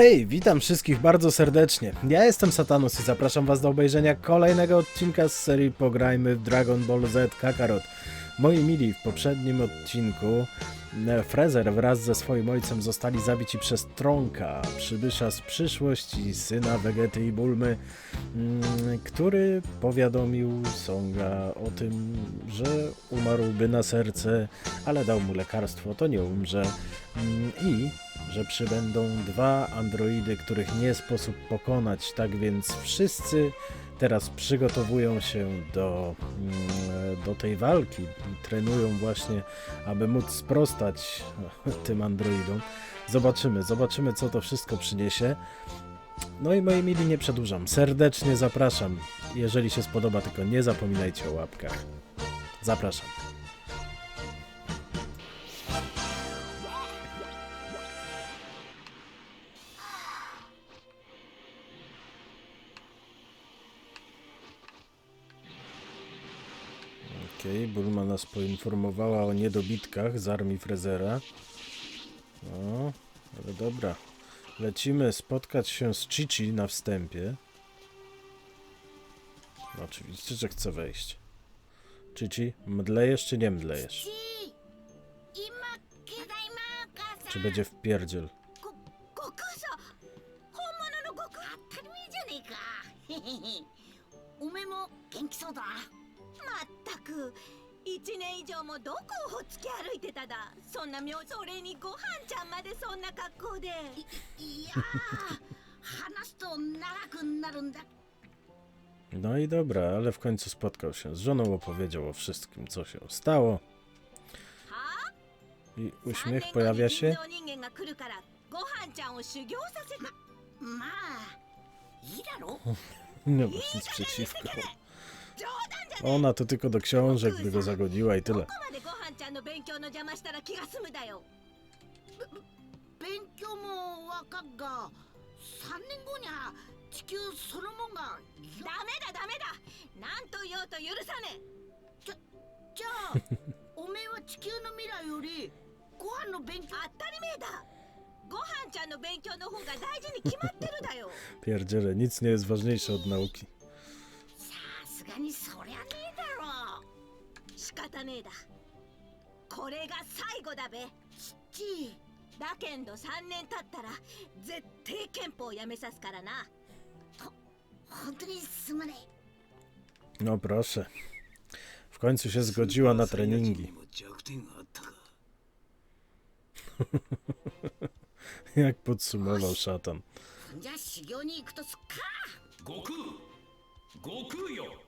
Hej, witam wszystkich bardzo serdecznie. Ja jestem Satanus i zapraszam was do obejrzenia kolejnego odcinka z serii Pograjmy w Dragon Ball Z Kakarot. Moi mili, w poprzednim odcinku e, Frezer wraz ze swoim ojcem zostali zabici przez Tronka, przybysza z przyszłości, syna Vegety i Bulmy, mm, który powiadomił Songa o tym, że umarłby na serce, ale dał mu lekarstwo, to nie umrze mm, i że przybędą dwa androidy, których nie sposób pokonać. Tak więc wszyscy teraz przygotowują się do, mm, do tej walki. Trenują właśnie, aby móc sprostać tym androidom. Zobaczymy, zobaczymy, co to wszystko przyniesie. No i moi mili, nie przedłużam. Serdecznie zapraszam. Jeżeli się spodoba, tylko nie zapominajcie o łapkach. Zapraszam. dzisiaj. Bulma nas poinformowała o niedobitkach z armii Frezera. No, ale dobra. Lecimy spotkać się z Chichi na wstępie. No, oczywiście, że chce wejść. Chichi, mdlejesz czy nie mdlejesz? Czy będzie w wpierdziel? く一年以上もどこをほっつき歩いてただそんな妙それにご飯ちゃんまでそんな格好でいいやー話すと長くなるんだ No i dobra, ale w końcu spotkał się z żoną, opowiedział o wszystkim, co się stało. はあ I uśmiech pojawia się. 三年後に人間が来るからご飯ちゃんを修行させままあいいだろ No bo nic przeciwko. 冗談じゃね Ona to tylko do książek by go zagodziła i えど tyle. こまでご飯ちゃんの勉強の邪魔したら気が済むだよ勉強もわかっが3年後にゃ地球そのもんがダメだダメだなんと言おうと許さねえじゃじゃあおめえは地球の未来よりご飯の勉強当たり前だご飯ちゃんの勉強の方が大事に決まってるだよ Pierdziele, nic nie jest ważniejsze od nauki. がにそりゃねえだろ。仕方ねえだ。これが最後だべ。ちだけんど3年経ったら絶対憲法やめさすからな。ほ本当にすまね No proszę. W końcu się zgodziła na treningi. Jak podsumował szatan. えじゃあ修行に行くとすっか悟空悟空よ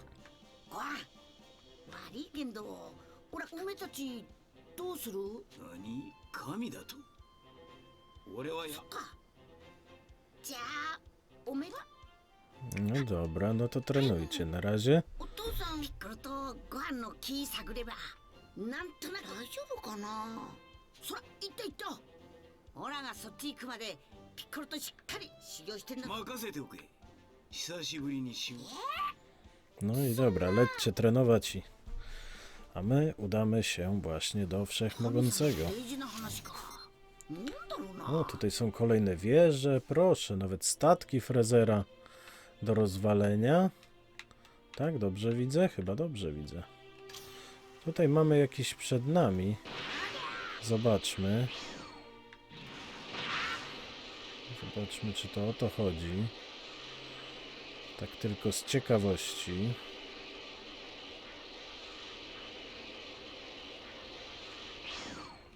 けど俺おめえたちどうする？何？神だと？俺はや。か。じゃあおめえは？No dobra, no to trenujcie na razie. お父さんピッコロとご飯の木探ればなんとなく大丈夫かな。そら行った行った。オラがそっち行くまでピッコロとしっかり修行してんだ。任せておけ。久しぶりにしよ No i dobra, lećcie trenować i... a my udamy się właśnie do Wszechmogącego. O, tutaj są kolejne wieże, proszę, nawet statki Frezera do rozwalenia. Tak, dobrze widzę? Chyba dobrze widzę. Tutaj mamy jakiś przed nami. Zobaczmy. Zobaczmy, czy to o to chodzi. Tak tylko z ciekawości.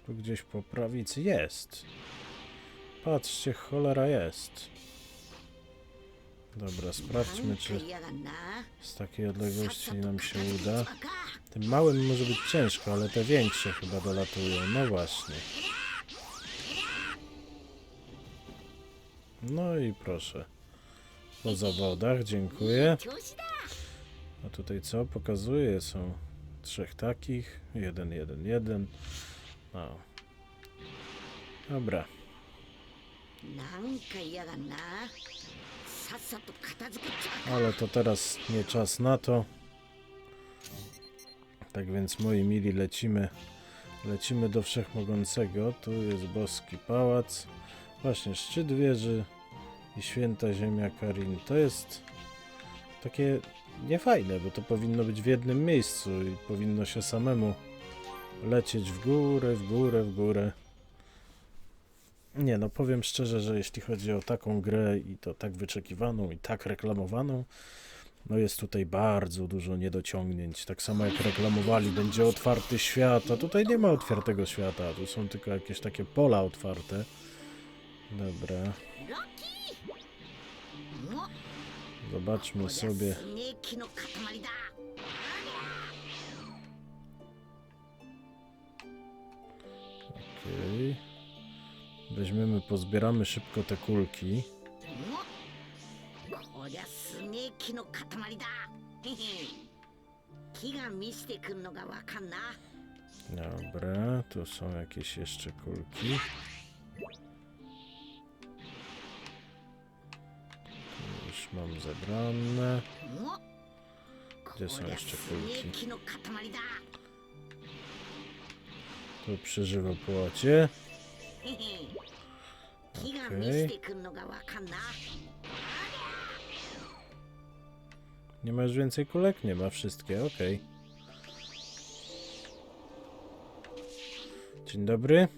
Tu gdzieś po prawicy jest. Patrzcie, cholera jest. Dobra, sprawdźmy, czy z takiej odległości nam się uda. Tym małym może być ciężko, ale te większe chyba dolatują. No właśnie. No i proszę. Po zawodach, dziękuję. A tutaj co? Pokazuje, są trzech takich. Jeden, jeden, jeden. No. Dobra. なんか嫌がんなさっさと片付けちゃう Ale to teraz nie czas na to. Tak więc moi mili lecimy. Lecimy do Wszechmogącego. Tu jest boski pałac. Właśnie szczyt wieży i święta ziemia Karin. To jest takie niefajne, bo to powinno być w jednym miejscu i powinno się samemu lecieć w górę, w górę, w górę. Nie no, powiem szczerze, że jeśli chodzi o taką grę i to tak wyczekiwaną i tak reklamowaną, no jest tutaj bardzo dużo niedociągnięć. Tak samo jak reklamowali, będzie otwarty świat, a tutaj nie ma otwartego świata, tu są tylko jakieś takie pola otwarte. Dobra. Zobaczmy sobie. Okay. Weźmiemy, pozbieramy szybko te kulki. Dobra, tu są jakieś jeszcze kulki. Już mam zebrane. Gdzie są jeszcze kulki? Tu przy żywopłocie. Okay. Nie masz więcej kulek? Nie ma wszystkie, ok. Dzień dobry.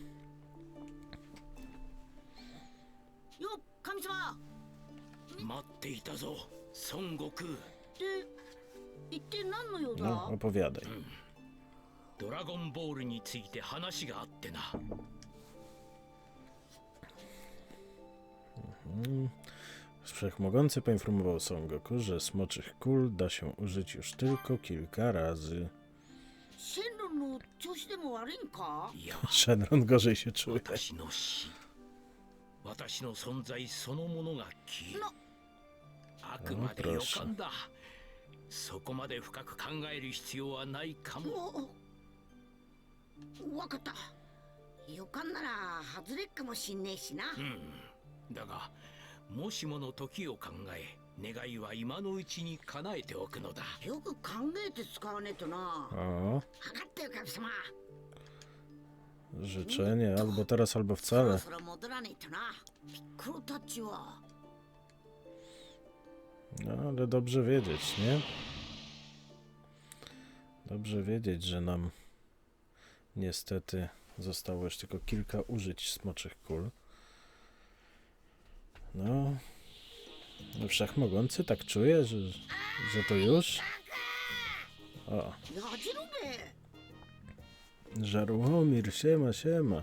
No, opowiadaj. ドラゴンボールについて話があってな Wszechmogący poinformował Son Goku, że smoczych kul da się użyć już tylko kilka razy. 線路の調子でも悪いんかいや Shenron gorzej się czuje. 私の死私の存在そのものが消えなあくまで予感だそこまで深く考える必要はないかもおわかった。予感なら外れっかもしんねえしな、うん。だがもしもの時を考え願いは今のうちに叶えておくのだ。よく考えて使わねえとな。分かったよ神様。Życzenie albo teraz, albo wcale. No, ale dobrze wiedzieć, nie? Dobrze wiedzieć, że nam Niestety zostało już tylko kilka użyć smoczych kul. No, no wszechmogący tak czuję, że, że to już. O. Żarłomir siema, siema.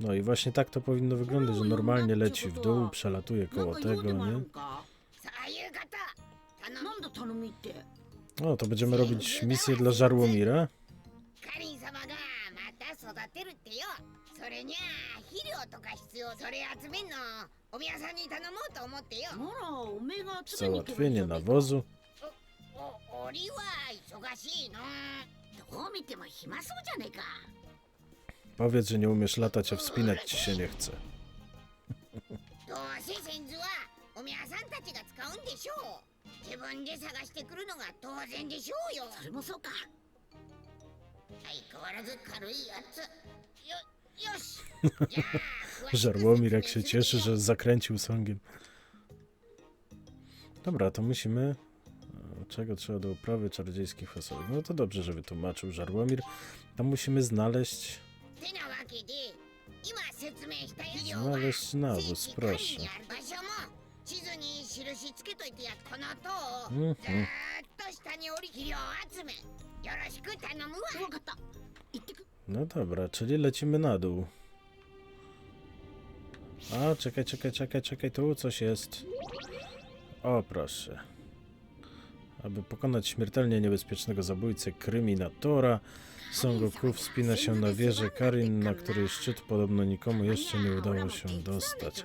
No i właśnie tak to powinno wyglądać, że normalnie leci w dół, przelatuje koło tego, nie? んかさあ夕方なんだ頼みって O, to będziemy robić misję dla Żarłomira. カリン様がまた育てるってよそれにゃあ肥料とか必要それ集めんのお宮さんに頼もうと思ってよならおめえが集めに行けばいい Załatwienie じゃねえか nawozu. お俺は忙しいのどう見ても暇そうじゃねえか Powiedz, że nie umiesz latać, a wspinać ci się nie chce. どうせ先祖はお宮さんたちが使うんでしょう 自分で探してくるのが当然でしょうよそれもそうか相変わらず軽いやつよよしじゃあ詳しく Żarłomir jak 説 się 明する cieszy, よ że zakręcił songiem. Dobra, to musimy... e, Czego trzeba do uprawy czarodziejskich fasolek? No to dobrze, że wytłumaczył Żarłomir. Tam musimy znaleźć... てなわけで今説明した以上は Znaleźć nawóz, 聖地カリ proszę. 印つけといてやこの塔をうんうんずーっと下に降り肥料集めよろしく頼むわ分かった行ってく No dobra, czyli lecimy na dół. A, czekaj, czekaj, czekaj, czekaj, tu coś jest. O, proszę. Aby pokonać śmiertelnie niebezpiecznego zabójcę Kryminatora, Son Goku wspina się na wieżę Karin, na której szczyt podobno nikomu jeszcze nie udało się dostać.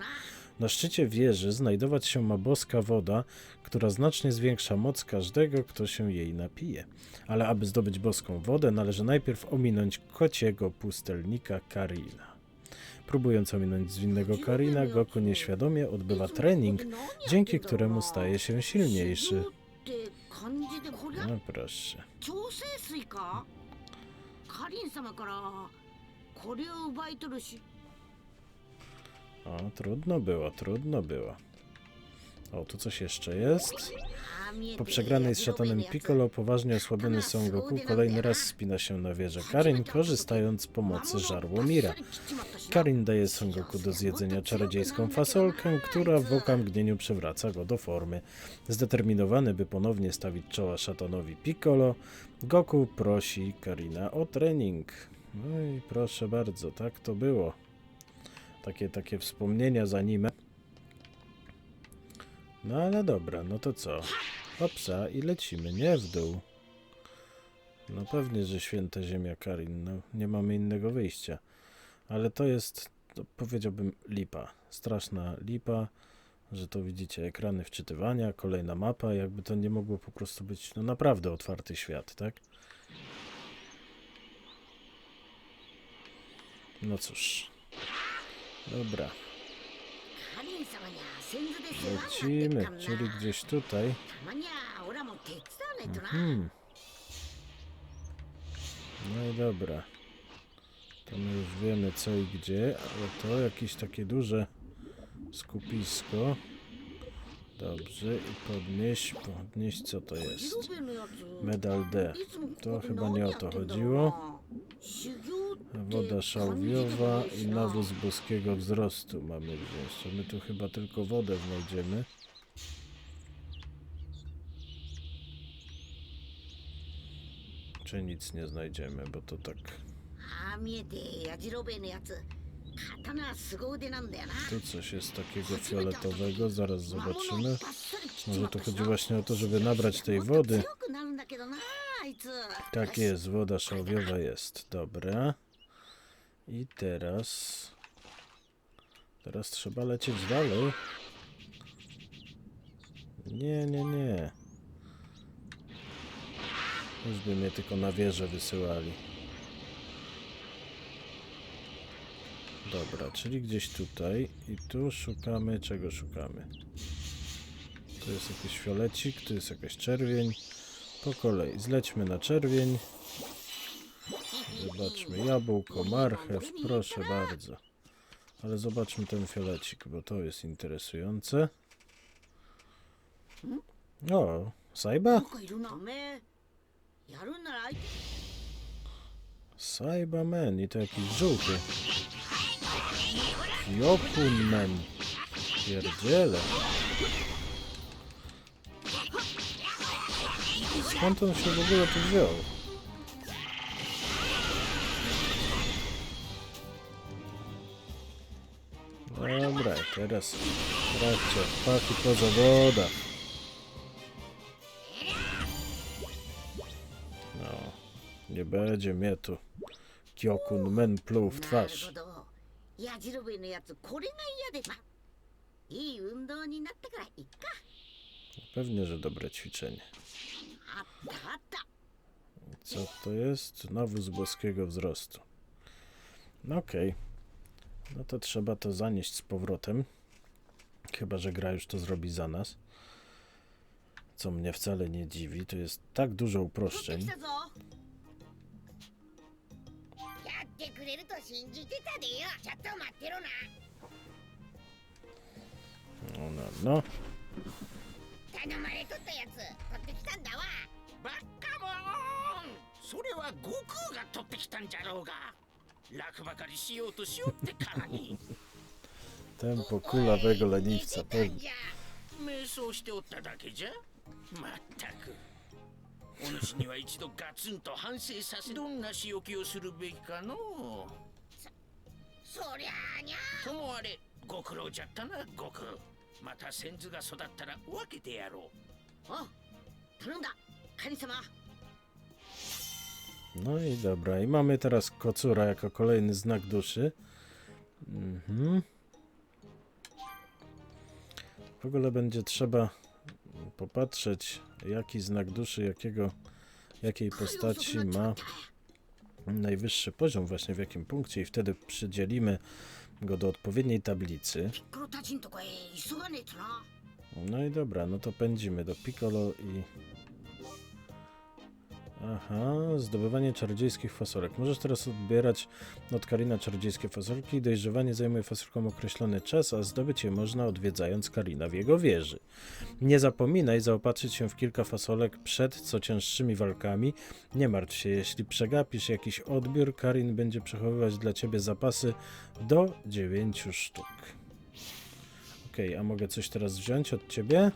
Na szczycie wieży znajdować się ma boska woda, która znacznie zwiększa moc każdego, kto się jej napije. Ale aby zdobyć boską wodę, należy najpierw ominąć kociego pustelnika Karina. Próbując ominąć zwinnego Karina, Goku nieświadomie odbywa trening, dzięki któremu staje się silniejszy. No proszę. O, trudno było, trudno było. O, tu coś jeszcze jest. Po przegranej z szatanem Piccolo poważnie osłabiony Son Goku kolejny raz spina się na wieżę Karin, korzystając z pomocy żarło Mira. Karin daje Son Goku do zjedzenia czarodziejską fasolkę, która w okamgnieniu przywraca go do formy. Zdeterminowany, by ponownie stawić czoła szatanowi Piccolo, Goku prosi Karina o trening. No i proszę bardzo, tak to było. Takie, takie wspomnienia z anime. No ale dobra, no to co? Hopsa i lecimy, nie w dół. No pewnie, że święta ziemia Karin, no nie mamy innego wyjścia. Ale to jest, to powiedziałbym, lipa. Straszna lipa, że to widzicie ekrany wczytywania, kolejna mapa, jakby to nie mogło po prostu być, no naprawdę otwarty świat, tak? No cóż. Dobra. Lecimy, czyli gdzieś tutaj. Mhm. No i dobra. To my już wiemy co i gdzie, ale to jakieś takie duże skupisko. Dobrze, i podnieść, podnieść co to jest? Medal D. To chyba nie o to chodziło. Woda szałwiowa i nawóz boskiego wzrostu mamy wziąć. My tu chyba tylko wodę znajdziemy. Czy nic nie znajdziemy, bo to tak... Tu coś jest takiego fioletowego, zaraz zobaczymy. Może to chodzi właśnie o to, żeby nabrać tej wody. Tak jest, woda szałwiowa jest, dobra. I teraz... Teraz trzeba lecieć dalej. Nie, nie, nie. Już by mnie tylko na wieżę wysyłali. Dobra, czyli gdzieś tutaj. I tu szukamy... Czego szukamy? Tu jest jakiś fiolecik, tu jest jakaś czerwień. Po kolei, zlećmy na czerwień. Zobaczmy, jabłko, marchew, proszę bardzo. Ale zobaczmy ten fiolecik, bo to jest interesujące. O, Sajba? Sajba men i to jakiś żółty. Jokun men. Pierdziele. Skąd on się w ogóle tu wziął? Dobra, teraz trakcie paki po zawodach. No, nie będzie mnie tu. Kyokun Men pluł w なる twarz. ほどやじろべえのやつこれが嫌でまいい運動になったからいっか Pewnie, że dobre ćwiczenie. あったあった Co to jest? Nawóz boskiego wzrostu. No okej. no to trzeba to zanieść z powrotem. Chyba, że gra już to zrobi za nas. Co mnie wcale nie dziwi, to jest tak dużo uproszczeń. No, no, no. 楽ばかりしようとしようってからに。Tempo kulawego てたん Pewnie. じゃ瞑想しておっただけじゃ？まったく。お主には一度ガツンと反省させどんな仕置きをするべきかの。うそりゃあにゃともあれご苦労じゃったな悟空また先祖が育ったら分けてやろう。お頼んだ。神様 No i dobra, i mamy teraz kocura jako kolejny znak duszy. Mhm. W ogóle będzie trzeba popatrzeć, jaki znak duszy, jakiego, jakiej postaci ma najwyższy poziom, właśnie w jakim punkcie i wtedy przydzielimy go do odpowiedniej tablicy. No i dobra, no to pędzimy do Piccolo i Aha, zdobywanie czarodziejskich fasolek. Możesz teraz odbierać od Karina czarodziejskie fasolki. Dojrzewanie zajmuje fasolkom określony czas, a zdobyć je można odwiedzając Karina w jego wieży. Nie zapominaj zaopatrzyć się w kilka fasolek przed co cięższymi walkami. Nie martw się, jeśli przegapisz jakiś odbiór, Karin będzie przechowywać dla ciebie zapasy do 9 sztuk. Okej, a mogę coś teraz wziąć od ciebie?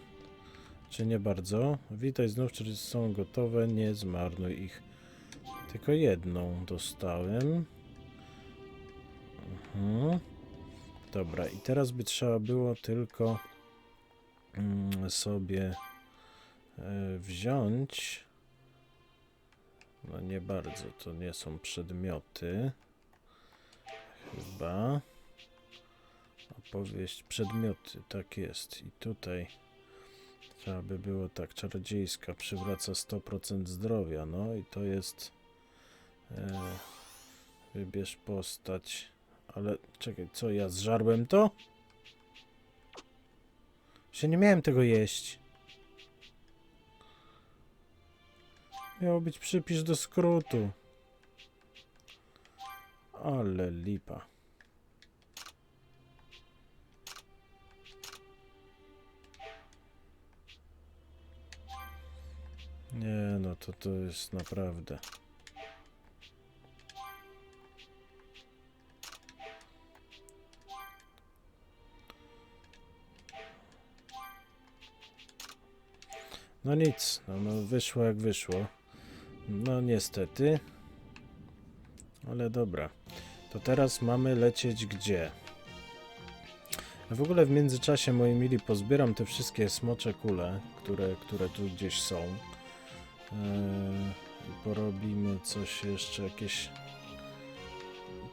Czy nie bardzo? Witaj znów, czy są gotowe? Nie zmarnuj ich. Tylko jedną dostałem. Mhm. Dobra, i teraz by trzeba było tylko mm, sobie e, wziąć. No nie bardzo, to nie są przedmioty. Chyba. Opowieść, przedmioty, tak jest. I tutaj trzeba by było tak, czarodziejska przywraca 100% zdrowia, no i to jest e, wybierz postać, ale czekaj, co ja zżarłem to? Się nie miałem tego jeść. Miało być przypisz do skrótu. Ale lipa. To to jest naprawdę. No nic, no, no wyszło jak wyszło. No niestety. Ale dobra. To teraz mamy lecieć gdzie? W ogóle w międzyczasie, moi mili, pozbieram te wszystkie smocze kule, które, które tu gdzieś są. I porobimy coś jeszcze, jakieś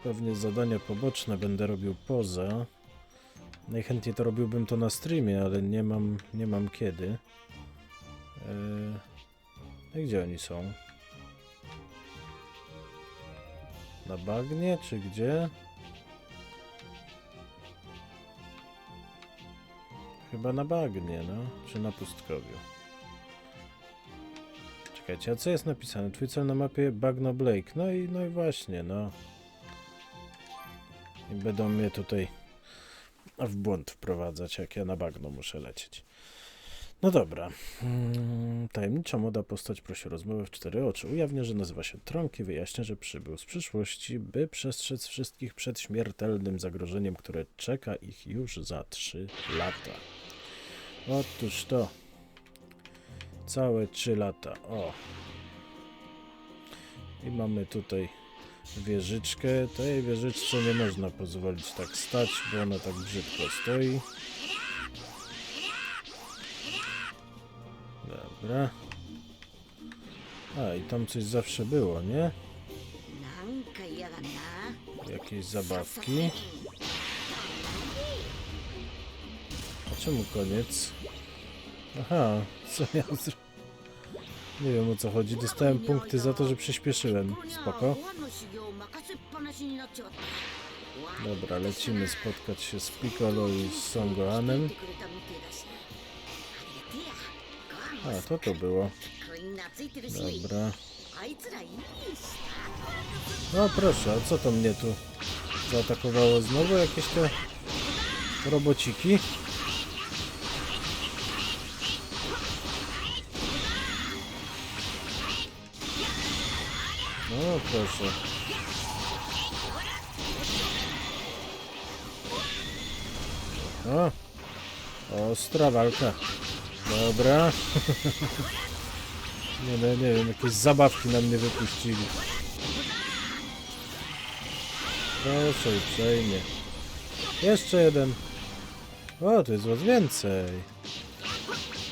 pewnie zadania poboczne będę robił poza. Najchętniej to robiłbym to na streamie, ale nie mam, nie mam kiedy. I gdzie oni są? Na bagnie, czy gdzie? Chyba na bagnie, no. Czy na pustkowiu. Czekajcie, a co jest napisane? Twój cel na mapie Bagno Blake. No i, no i właśnie, no. I będą mnie tutaj w błąd wprowadzać, jak ja na bagno muszę lecieć. No dobra. Mm, Tajemnicza młoda postać prosi o rozmowę w cztery oczy. Ujawnia, że nazywa się Tronk i wyjaśnia, że przybył z przyszłości, by przestrzec wszystkich przed śmiertelnym zagrożeniem, które czeka ich już za trzy lata. Otóż to. Całe 3 lata. O. I mamy tutaj wieżyczkę. Tej wieżyczce nie można pozwolić tak stać, bo ona tak brzydko stoi. Dobra. A, i tam coś zawsze było, nie? Jakieś zabawki. A czemu koniec? Aha, co ja. Nie wiem o co chodzi. Dostałem punkty za to, że przyspieszyłem. Spoko. Dobra, lecimy spotkać się z Piccolo i z Songoanem. A, to to było. Dobra. No proszę, a co to mnie tu zaatakowało znowu? Jakieś te robociki? No proszę. O! Ostra walka. Dobra. nie, no, nie wiem, jakieś zabawki na mnie wypuścili. Proszę uprzejmie. Jeszcze jeden. O, to jest was więcej.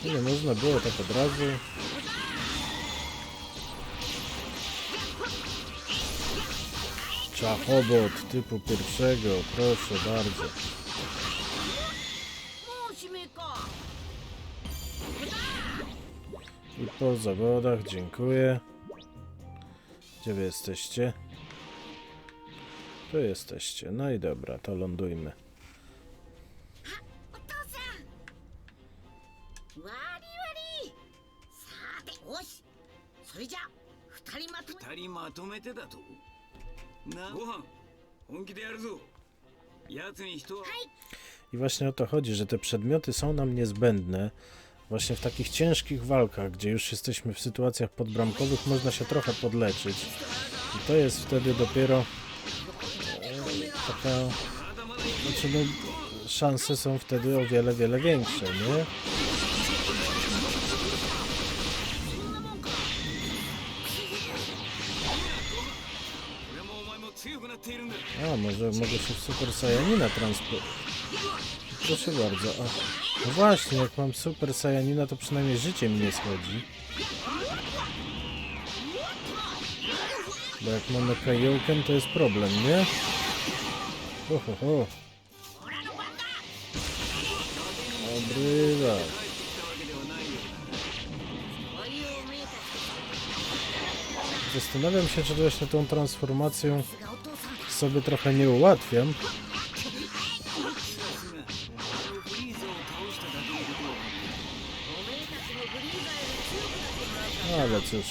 Nie można było tak od razu. Szachobot typu pierwszego, proszę bardzo. I po zawodach, dziękuję. Gdzie wy jesteście? Tu jesteście. No i dobra, to lądujmy. Wari, wari! なご飯本気でやるぞ奴に人は I właśnie o to chodzi, że te przedmioty są nam niezbędne. Właśnie w takich ciężkich walkach, gdzie już jesteśmy w sytuacjach podbramkowych, można się trochę podleczyć. I to jest wtedy dopiero e, taka... Znaczy, no, szanse są wtedy o wiele, wiele większe, nie? A, może, może się w Super Saiyanina transport... Proszę bardzo. No właśnie, jak mam Super Saiyanina, to przynajmniej życie mi nie schodzi. Bo jak mamy Kaioken, to jest problem, nie? Ho, ho, ho. Obrywa. Zastanawiam się, czy właśnie tą transformacją sobie trochę nie ułatwiam. Ale cóż.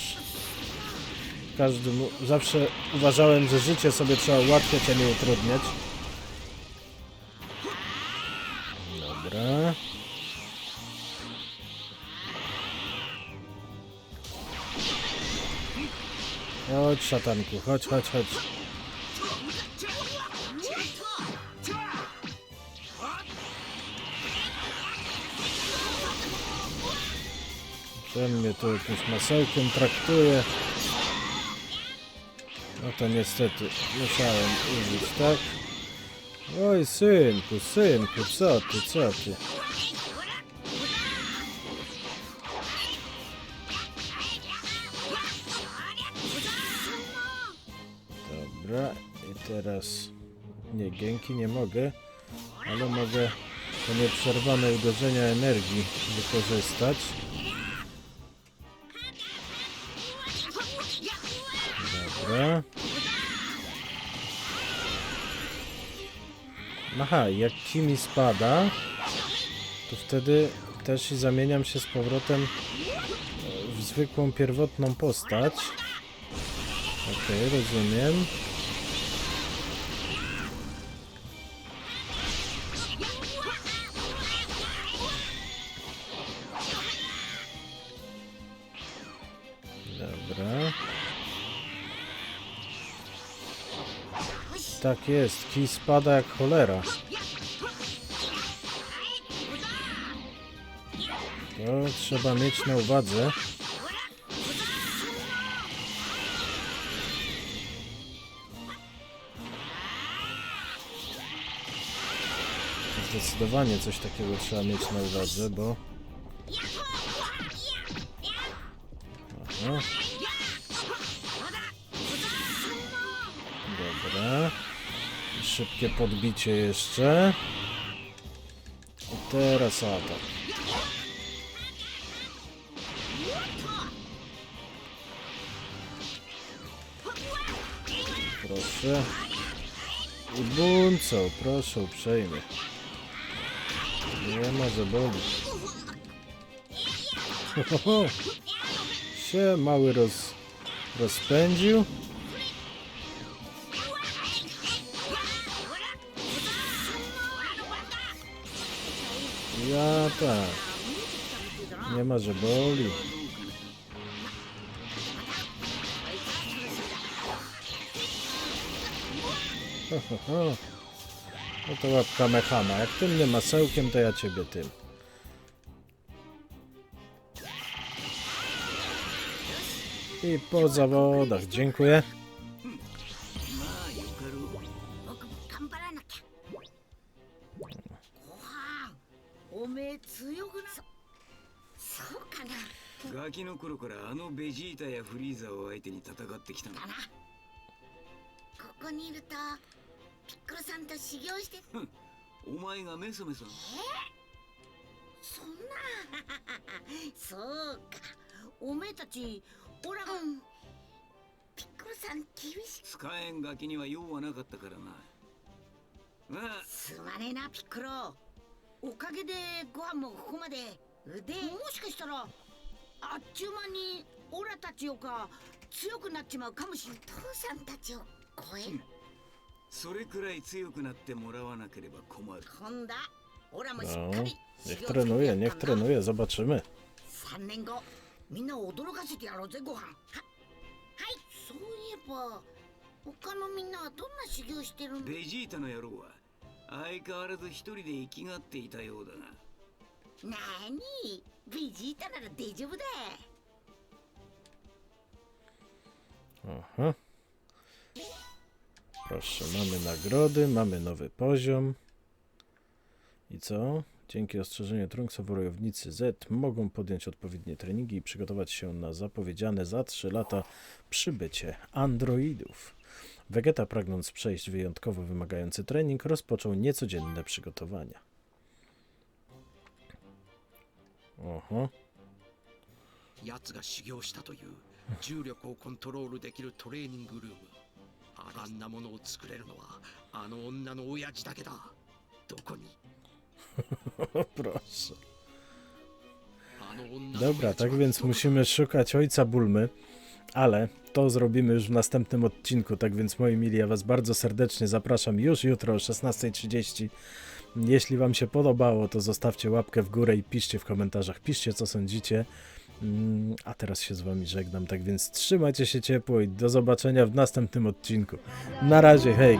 Każdy mu... Zawsze uważałem, że życie sobie trzeba ułatwiać, a nie utrudniać. Dobra. Chodź, szatanku, chodź, chodź, chodź. Ten mnie tu jakimś masełkiem traktuje. No to niestety musiałem użyć, tak? Oj, synku, synku, co ty, co ty? Dobra, i teraz... Nie, gięki nie mogę, ale mogę to nieprzerwane uderzenia energii wykorzystać. Aha, jak Kimi spada, to wtedy też zamieniam się z powrotem e, w zwykłą pierwotną postać. Okej, rozumiem. Tak jest, kij spada jak cholera. To trzeba mieć na uwadze. Zdecydowanie coś takiego trzeba mieć na uwadze, bo... Aha. Dobra. Szybkie podbicie jeszcze. I teraz atak. Proszę. I buncą, proszę uprzejmie. Nie ma ho. Się mały roz, rozpędził. Tak. Nie ma, że boli. No to łapka mechana. Jak tym nie masełkiem, to ja ciebie tym. I po zawodach. Dziękuję. ガキの頃からあのベジータやフリーザを相手に戦ってきたの。だな。ここにいるとピッコロさんと修行して。お前がメソメソそんな。そうか。おめえたちオラが、うん。ピッコロさん厳しい。使えんガキには用はなかったからな。まあ。すまねえなピッコロおかげでご飯もここまで。でもしかしたらあっちゅう間にオラたちよか強くなっちまうかもしれん父さんたちを超える。それくらい強くなってもらわなければ困る。ほんだオラもしっかり niech trenuje, niech trenuje, zobaczymy. 3年後みんなを驚かせてやろうぜご飯。ははいそういえば他のみんなはどんな修行してるんだベジータの野郎は相変わらず一人で生きがっていたようだがなにベジータなら大丈夫だ Aha. Proszę, mamy nagrody, mamy nowy poziom. I co? Dzięki ostrzeżeniu Trunksa wojownicy Z mogą podjąć odpowiednie treningi i przygotować się na zapowiedziane za 3 lata przybycie androidów. Vegeta, pragnąc przejść wyjątkowo wymagający trening, rozpoczął niecodzienne przygotowania. 奴が修行したという重力をコントロールできるトレーニングルームあんなものを作れるのはあの女の親父だけだどこに Proszę. あの女の Dobra, 親父 tak は więc どこ musimy szukać ojca Bulmy, ale to zrobimy już w następnym odcinku. Tak więc, moi mili, ja Was bardzo serdecznie zapraszam już jutro o 16.30. jeśli Wam się podobało, to zostawcie łapkę w górę i piszcie w komentarzach, piszcie co sądzicie. Mm, A teraz się z Wami żegnam, tak więc trzymajcie się ciepło i do zobaczenia w następnym odcinku. Na razie, hej!